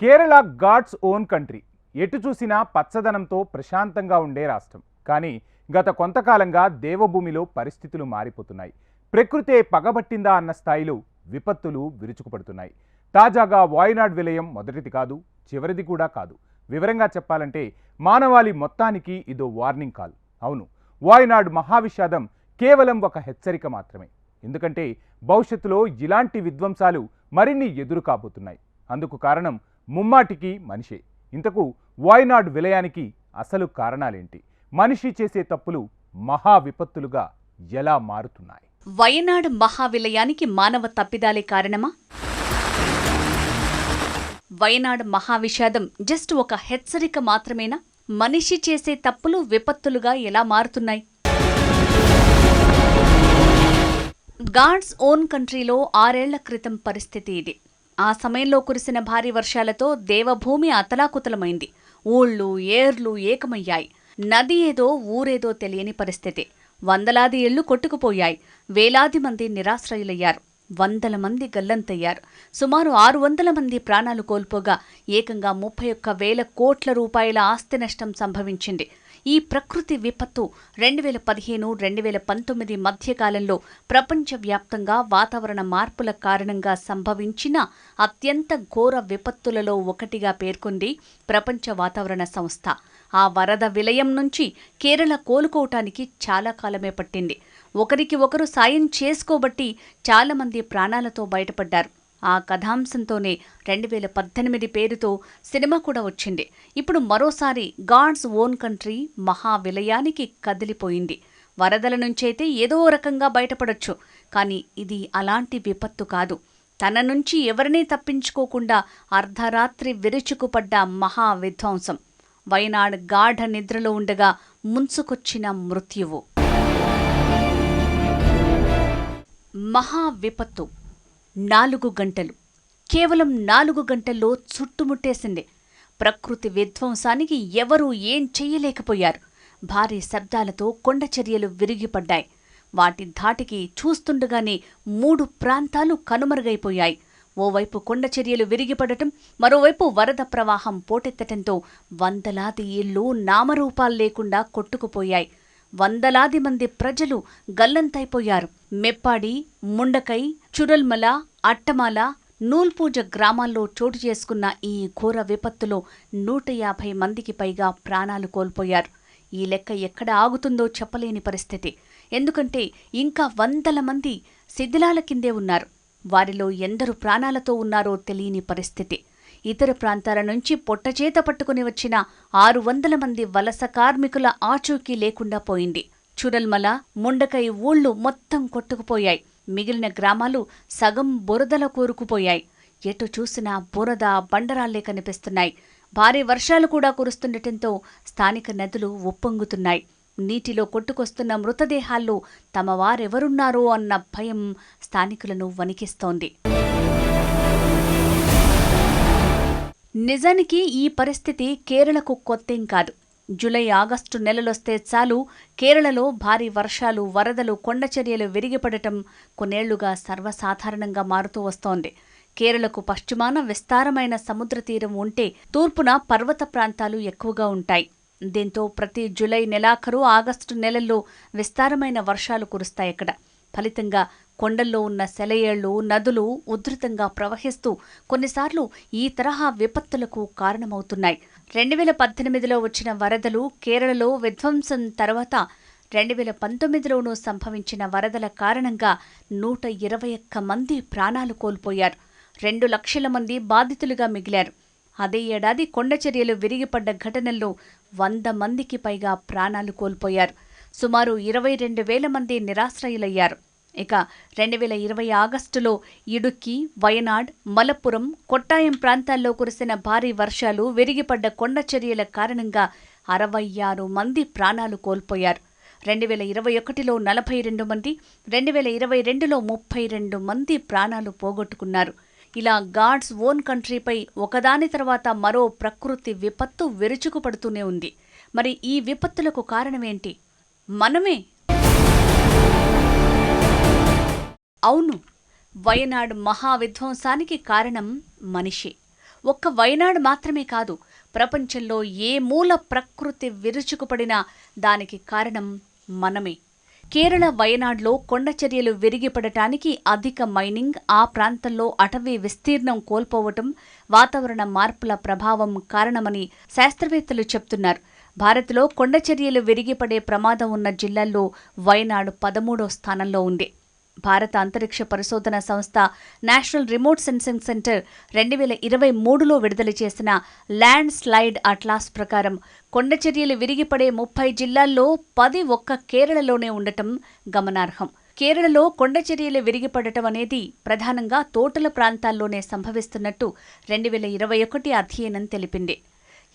Kerala God's own country. ఎటు చూసినా పచ్చదనంతో ప్రశాంతంగా ఉండే రాష్ట్రం. కానీ గత కొంతకాలంగా దేవభూమిలో పరిస్థితులు మారిపోతున్నాయి. ప్రకృతే పగబట్టిందా అన్న స్థాయిలో విపత్తులు విరుచుకుపడుతున్నాయి. తాజాగా వాయునాడ్ విలయం మొదటిది కాదు చివరిది కూడా కాదు. వివరంగా చెప్పాలంటే మానవాళి మొత్తానికి ఇదో వార్నింగ్ కాల్. అవును వాయునాడ్ మహావిషాదం కేవలం ఒక హెచ్చరిక మాత్రమే. ఎందుకంటే భవిష్యత్తులో ఇలాంటి విధ్వంసాలు మరిన్ని ఎదురు కాబోతున్నాయి అందుకు కారణం ముమ్మాటికి మనిషే. ఇంతకు వాయినాడ్ విలయానికి అసలు కారణాలేంటి? మనిషి చేసే తప్పులు మహా విపత్తులుగా ఎలా మారుతున్నాయి? వయనాడు మహావిలయానికి మానవ తప్పిదాలే కారణమా? వయనాడు మహావిషాదం జస్ట్ ఒక హెచ్చరిక మాత్రమేనా? మనిషి చేసే తప్పులు విపత్తులుగా ఎలా మారుతున్నాయి? గాడ్స్ ఓన్ కంట్రీలో ఆరేళ్ళ క్రితం పరిస్థితి ఇది. ఆ సమయంలో కురిసిన భారీ వర్షాలతో దేవభూమి అతలాకుతలమైంది. ఊళ్ళు ఏర్లు ఏకమయ్యాయి. నది ఏదో ఊరేదో తెలియని పరిస్థితి. వందలాది ఇళ్ళు కొట్టుకుపోయాయి. వేలాది మంది నిరాశ్రయులయ్యారు. వందల మంది గల్లంతయ్యారు. సుమారు ఆరు వందల మంది ప్రాణాలు కోల్పోగా ఏకంగా ముప్పై ఒక్క వేల కోట్ల రూపాయల ఆస్తి నష్టం సంభవించింది. ఈ ప్రకృతి విపత్తు రెండు వేల పదిహేను రెండు వేల పంతొమ్మిది మధ్యకాలంలో ప్రపంచవ్యాప్తంగా వాతావరణ మార్పుల కారణంగా సంభవించిన అత్యంత ఘోర విపత్తులలో ఒకటిగా పేర్కొంది ప్రపంచ వాతావరణ సంస్థ. ఆ వరద విలయం నుంచి కేరళ కోలుకోవటానికి చాలా కాలమే పట్టింది. ఒకరికి ఒకరు సాయం చేసుకోబట్టి చాలామంది ప్రాణాలతో బయటపడ్డారు. ఆ కథాంశంతోనే రెండు వేల పద్దెనిమిది పేరుతో సినిమా కూడా వచ్చింది. ఇప్పుడు మరోసారి గాడ్స్ ఓన్ కంట్రీ మహా విలయానికి కదిలిపోయింది. వరదల నుంచైతే ఏదో రకంగా బయటపడొచ్చు. కానీ ఇది అలాంటి విపత్తు కాదు. తన నుంచి ఎవరినీ తప్పించుకోకుండా అర్ధరాత్రి విరుచుకుపడ్డ మహా విధ్వంసం వయనాడ్ గాఢ నిద్రలో ఉండగా ముంచుకొచ్చిన మృత్యువు. మహా విపత్తు నాలుగు గంటలు. కేవలం నాలుగు గంటల్లో చుట్టుముట్టేసింది. ప్రకృతి విధ్వంసానికి ఎవరూ ఏం చెయ్యలేకపోయారు. భారీ శబ్దాలతో కొండచర్యలు విరిగిపడ్డాయి. వాటి ధాటికి చూస్తుండగానే మూడు ప్రాంతాలు కనుమరుగైపోయాయి. ఓవైపు కొండచర్యలు విరిగిపడటం మరోవైపు వరద ప్రవాహం పోటెత్తటంతో వందలాది ఇళ్ళు నామరూపాలు లేకుండా కొట్టుకుపోయాయి. వందలాది మంది ప్రజలు గల్లంతైపోయారు. మెప్పాడి ముండకై చురల్మల అట్టమాల నూల్పూజ గ్రామాల్లో చోటు చేసుకున్న ఈ ఘోర విపత్తులో నూట యాభై మందికి పైగా ప్రాణాలు కోల్పోయారు. ఈ లెక్క ఎక్కడ ఆగుతుందో చెప్పలేని పరిస్థితి. ఎందుకంటే ఇంకా వందల మంది శిథిలాల కిందే ఉన్నారు. వారిలో ఎందరు ప్రాణాలతో ఉన్నారో తెలియని పరిస్థితి. ఇతర ప్రాంతాల నుంచి పొట్టచేత పట్టుకుని వచ్చిన ఆరు వందల మంది వలస కార్మికుల ఆచూకీ లేకుండా పోయింది. చురల్మల ముండకై ఊళ్ళు మొత్తం కొట్టుకుపోయాయి. మిగిలిన గ్రామాలు సగం బురదల కూరుకుపోయాయి. ఎటు చూసినా బురద బండరాళ్ళే కనిపిస్తున్నాయి. భారీ వర్షాలు కూడా కురుస్తుండటంతో స్థానిక నదులు ఉప్పొంగుతున్నాయి. నీటిలో కొట్టుకొస్తున్న మృతదేహాల్లో తమ వారెవరున్నారో అన్న భయం స్థానికులను వణికిస్తోంది. నిజానికి ఈ పరిస్థితి కేరళకు కొత్తేం కాదు. జూలై ఆగస్టు నెలలొస్తే చాలు కేరళలో భారీ వర్షాలు వరదలు కొండచర్యలు విరిగిపడటం కొన్నేళ్ళుగా సర్వసాధారణంగా మారుతూ వస్తోంది. కేరళకు పశ్చిమాన విస్తారమైన సముద్ర తీరం ఉంటే తూర్పున పర్వత ప్రాంతాలు ఎక్కువగా ఉంటాయి. దీంతో ప్రతి జులై నెలాఖరు ఆగస్టు నెలల్లో విస్తారమైన వర్షాలు కురుస్తాయి ఇక్కడ ఫలితంగా కొండల్లో ఉన్న సెలయేళ్ళు నదులు ఉధృతంగా ప్రవహిస్తూ కొన్నిసార్లు ఈ తరహా విపత్తులకు కారణమవుతున్నాయి. రెండు వేల పద్దెనిమిదిలో వచ్చిన వరదలు కేరళలో విధ్వంసం తర్వాత రెండు వేల పంతొమ్మిదిలోనూ సంభవించిన వరదల కారణంగా నూట ఇరవై ఒక్క మంది ప్రాణాలు కోల్పోయారు. రెండు లక్షల మంది బాధితులుగా మిగిలారు. అదే ఏడాది కొండచర్యలు విరిగిపడ్డ ఘటనల్లో వంద మందికి పైగా ప్రాణాలు కోల్పోయారు. సుమారు ఇరవై రెండు వేల మంది నిరాశ్రయులయ్యారు. ఇక రెండు వేల ఇరవై ఆగస్టులో ఇడుక్కి వయనాడ్ మలప్పురం కొట్టాయం ప్రాంతాల్లో కురిసిన భారీ వర్షాలు విరిగిపడ్డ కొండచర్యల కారణంగా అరవై ఆరు మంది ప్రాణాలు కోల్పోయారు. రెండు వేల ఇరవై ఒకటిలో నలభై రెండు మంది రెండు వేల ఇరవై రెండులో ముప్పై రెండు మంది ప్రాణాలు పోగొట్టుకున్నారు. ఇలా గాడ్స్ ఓన్ కంట్రీపై ఒకదాని తర్వాత మరో ప్రకృతి విపత్తు విరుచుకుపడుతూనే ఉంది. మరి ఈ విపత్తులకు కారణమేంటి? మనమే అవును వయనాడు మహా విధ్వంసానికి కారణం మనిషి. ఒక్క వయనాడు మాత్రమే కాదు ప్రపంచంలో ఏ మూల ప్రకృతి విరుచుకుపడినా దానికి కారణం మనమే. కేరళ వయనాడ్లో కొండచర్యలు విరిగిపడటానికి అధిక మైనింగ్ ఆ ప్రాంతంలో అటవీ విస్తీర్ణం కోల్పోవటం వాతావరణ మార్పుల ప్రభావం కారణమని శాస్త్రవేత్తలు చెప్తున్నారు. భారత్లో కొండచర్యలు విరిగిపడే ప్రమాదం ఉన్న జిల్లాల్లో వయనాడు పదమూడో స్థానంలో ఉంది. భారత అంతరిక్ష పరిశోధన సంస్థ నేషనల్ రిమోట్ సెన్సింగ్ సెంటర్ రెండు వేల ఇరవై మూడులో విడుదల చేసిన ల్యాండ్ స్లైడ్ అట్లాస్ ప్రకారం కొండచర్యలు విరిగిపడే ముప్పై జిల్లాల్లో పది ఒక్క కేరళలోనే ఉండటం గమనార్హం. కేరళలో కొండచర్యలు విరిగిపడటం అనేది ప్రధానంగా తోటల ప్రాంతాల్లోనే సంభవిస్తున్నట్టు రెండు వేల ఇరవై ఒకటి అధ్యయనం తెలిపింది.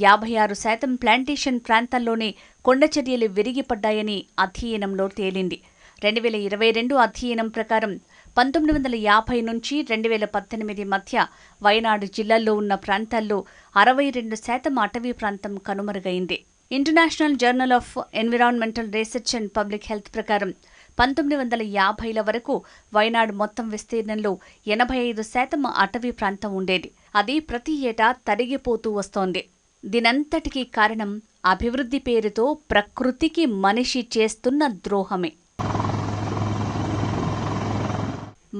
యాభై ఆరు శాతం ప్లాంటేషన్ ప్రాంతాల్లోనే కొండచర్యలు విరిగిపడ్డాయని అధ్యయనంలో తేలింది. రెండు వేల ఇరవై రెండు అధ్యయనం ప్రకారం పంతొమ్మిది వందల యాభై నుంచి రెండు వేల పద్దెనిమిది మధ్య వయనాడు జిల్లాల్లో ఉన్న ప్రాంతాల్లో అరవై రెండు శాతం అటవీ ప్రాంతం కనుమరుగైంది. International journal of environmental research and public health ప్రకారం పంతొమ్మిది వందల యాభైల వరకు వయనాడు మొత్తం విస్తీర్ణంలో ఎనభై ఐదు శాతం అటవీ ప్రాంతం ఉండేది. అది ప్రతి ఏటా తరిగిపోతూ వస్తోంది. దీనంతటికీ కారణం అభివృద్ధి పేరుతో ప్రకృతికి మనిషి చేస్తున్న ద్రోహమే.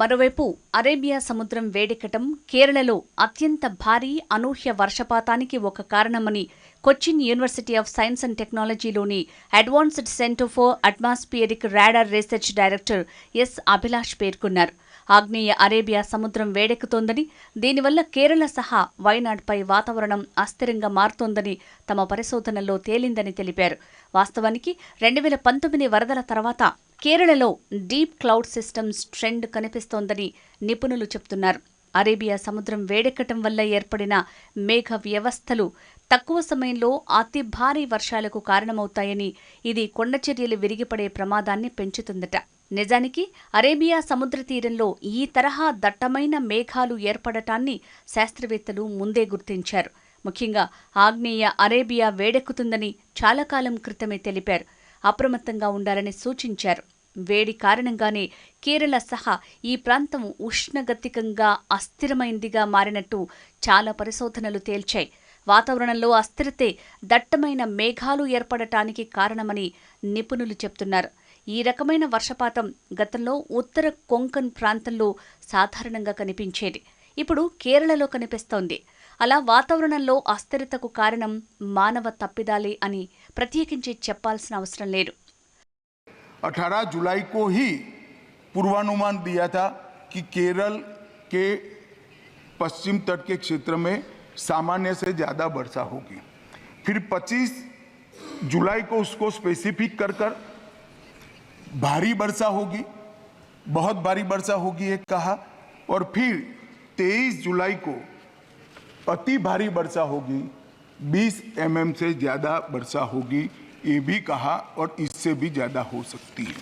మరోవైపు అరేబియా సముద్రం వేడెక్కటం కేరళలో అత్యంత భారీ అనూహ్య వర్షపాతానికి ఒక కారణమని Cochin university of science and టెక్నాలజీలోని advanced centre for atmospheric radar research director S Abhilash పేర్కొన్నారు. ఆగ్నేయ అరేబియా సముద్రం వేడెక్కుతోందని దీనివల్ల కేరళ సహా వయనాడ్పై వాతావరణం అస్థిరంగా మారుతోందని తమ పరిశోధనల్లో తేలిందని తెలిపారు. వాస్తవానికి రెండు వేల పంతొమ్మిది వరదల తర్వాత కేరళలో డీప్ క్లౌడ్ సిస్టమ్స్ ట్రెండ్ కనిపిస్తోందని నిపుణులు చెబుతున్నారు అరేబియా సముద్రం వేడెక్కటం వల్ల ఏర్పడిన మేఘ వ్యవస్థలు తక్కువ సమయంలో అతి భారీ వర్షాలకు కారణమవుతాయని ఇది కొండచర్యలు విరిగిపడే ప్రమాదాన్ని పెంచుతుందట. నిజానికి అరేబియా సముద్ర తీరంలో ఈ తరహా దట్టమైన మేఘాలు ఏర్పడటాన్ని శాస్త్రవేత్తలు ముందే గుర్తించారు. ముఖ్యంగా ఆగ్నేయ అరేబియా వేడెక్కుతుందని చాలా కాలం క్రితమే తెలిపారు. అప్రమత్తంగా ఉండాలని సూచించారు. వేడి కారణంగానే కేరళ సహా ఈ ప్రాంతం ఉష్ణగతికంగా అస్థిరమైందిగా మారినట్టు చాలా పరిశోధనలు తేల్చాయి. వాతావరణంలో అస్థిరతే దట్టమైన మేఘాలు ఏర్పడటానికి కారణమని నిపుణులు చెప్తున్నారు. ఈ రకమైన వర్షపాతం గతంలో ఉత్తర కొంకన్ ప్రాంతంలో సాధారణంగా కనిపించేది. ఇప్పుడు కేరళలో కనిపిస్తోంది. అలా వాతావరణంలో అస్థిరతకు కారణం మానవ తప్పిదాలే అని ప్రత్యేకించి చెప్పాల్సిన అవసరం లేదు 18 जुलाई को ही पूर्वानुमान दिया था कि केरल के पश्चिम तट के क्षेत्र में सामान्य से ज़्यादा वर्षा होगी फिर 25 जुलाई को उसको स्पेसिफिक कर कर भारी वर्षा होगी बहुत भारी वर्षा होगी एक कहा और फिर 23 जुलाई को अति भारी वर्षा होगी 20 एमएम से ज़्यादा वर्षा होगी ये भी कहा और इससे भी ज़्यादा हो सकती है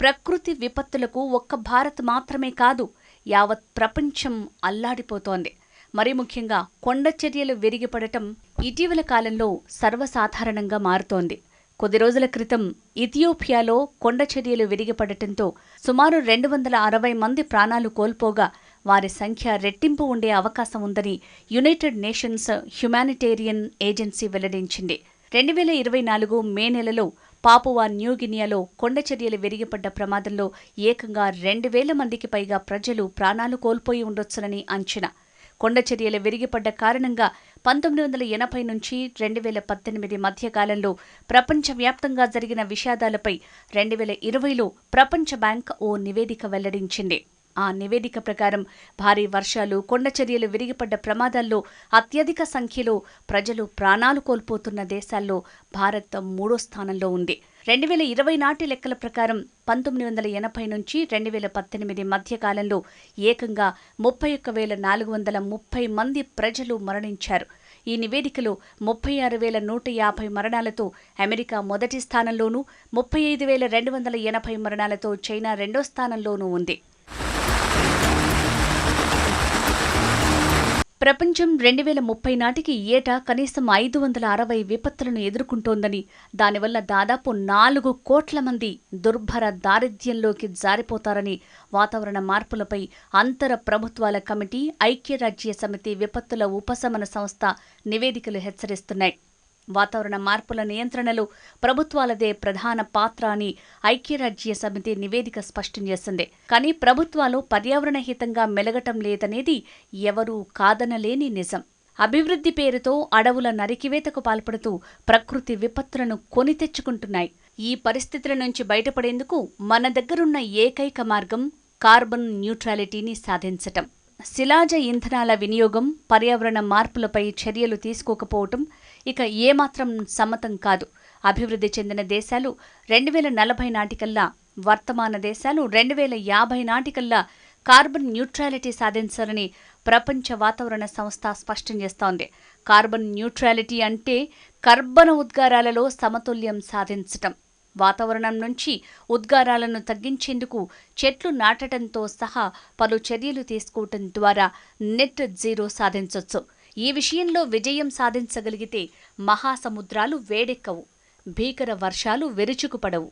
ప్రకృతి విపత్తులకు ఒక్క భారత్ మాత్రమే కాదు యావత్ ప్రపంచం అల్లాడిపోతోంది మరి ముఖ్యంగా కొండ చర్యలు విరిగిపడటం ఇటీవల కాలంలో సర్వసాధారణంగా మారుతోంది కొద్ది రోజుల క్రితం ఇథియోపియాలో కొండ చర్యలు విరిగిపడటంతో సుమారు రెండు వందల అరవై మంది ప్రాణాలు కోల్పోగా వారి సంఖ్య రెట్టింపు ఉండే అవకాశం ఉందని యునైటెడ్ నేషన్స్ హ్యుమానిటేరియన్ ఏజెన్సీ వెల్లడించింది. రెండు వేల ఇరవై నాలుగు మే నెలలో పాపువా న్యూగినియాలో కొండచర్యలు విరిగిపడ్డ ప్రమాదంలో ఏకంగా రెండు వేల మందికి పైగా ప్రజలు ప్రాణాలు కోల్పోయి ఉండొచ్చునని అంచనా. కొండచర్యలు విరిగిపడ్డ కారణంగా పంతొమ్మిది వందల ఎనభై నుంచి రెండు వేల పద్దెనిమిది మధ్యకాలంలో ప్రపంచవ్యాప్తంగా జరిగిన విషాదాలపై రెండు వేల ఇరవైలో ప్రపంచ బ్యాంక్ ఓ నివేదిక వెల్లడించింది. ఆ నివేదిక ప్రకారం భారీ వర్షాలు కొండచర్యలు విరిగిపడ్డ ప్రమాదాల్లో అత్యధిక సంఖ్యలో ప్రజలు ప్రాణాలు కోల్పోతున్న దేశాల్లో భారత్ మూడో స్థానంలో ఉంది. రెండు వేల ఇరవై నాటి లెక్కల ప్రకారం పంతొమ్మిది వందల ఎనభై నుంచి రెండు వేల పద్దెనిమిది మధ్యకాలంలో ఏకంగా ముప్పై ఒక్క వేల నాలుగు వందల ముప్పై మంది ప్రజలు మరణించారు. ఈ నివేదికలో ముప్పై ఆరు వేల నూట యాభై మరణాలతో అమెరికా మొదటి స్థానంలోనూ ముప్పై ఐదు వేల రెండు వందల ఎనభై మరణాలతో చైనా రెండో స్థానంలోనూ ఉంది. ప్రపంచం రెండు వేల ముప్పై నాటికి ఏటా కనీసం ఐదు వందల అరవై విపత్తులను ఎదుర్కొంటోందని. దానివల్ల దాదాపు నాలుగు కోట్ల మంది దుర్భర దారిద్ర్యంలోకి జారిపోతారని వాతావరణ మార్పులపై అంతర ప్రభుత్వాల కమిటీ ఐక్యరాజ్య సమితి విపత్తుల ఉపశమన సంస్థ నివేదికలు హెచ్చరిస్తున్నాయి. వాతావరణ మార్పుల నియంత్రణలో ప్రభుత్వాలదే ప్రధాన పాత్ర అని ఐక్యరాజ్య సమితి నివేదిక స్పష్టం చేసింది. కానీ ప్రభుత్వాలు పర్యావరణ హితంగా మెలగటం లేదనేది ఎవరూ కాదనలేని నిజం. అభివృద్ధి పేరుతో అడవుల నరికివేతకు పాల్పడుతూ ప్రకృతి విపత్తులను కొని తెచ్చుకుంటున్నాయి. ఈ పరిస్థితుల నుంచి బయటపడేందుకు మన దగ్గరున్న ఏకైక మార్గం కార్బన్ న్యూట్రాలిటీని సాధించటం. శిలాజ ఇంధనాల వినియోగం పర్యావరణ మార్పులపై చర్యలు తీసుకోకపోవటం ఇక ఏమాత్రం సమ్మతం కాదు. అభివృద్ధి చెందిన దేశాలు రెండు వేల నలభై నాటికల్లా వర్తమాన దేశాలు రెండు వేల యాభై నాటికల్లా కార్బన్ న్యూట్రాలిటీ సాధించాలని ప్రపంచ వాతావరణ సంస్థ స్పష్టం చేస్తోంది. కార్బన్ న్యూట్రాలిటీ అంటే కర్బన ఉద్గారాలలో సమతుల్యం సాధించటం. వాతావరణం నుంచి ఉద్గారాలను తగ్గించేందుకు చెట్లు నాటడంతో సహా పలు చర్యలు తీసుకోవటం ద్వారా నెట్ జీరో సాధించవచ్చు ఈ విషయంలో విజయం సాధించగలిగితే మహాసముద్రాలు వేడెక్కవు. భీకర వర్షాలు వెరుచుకుపడవు.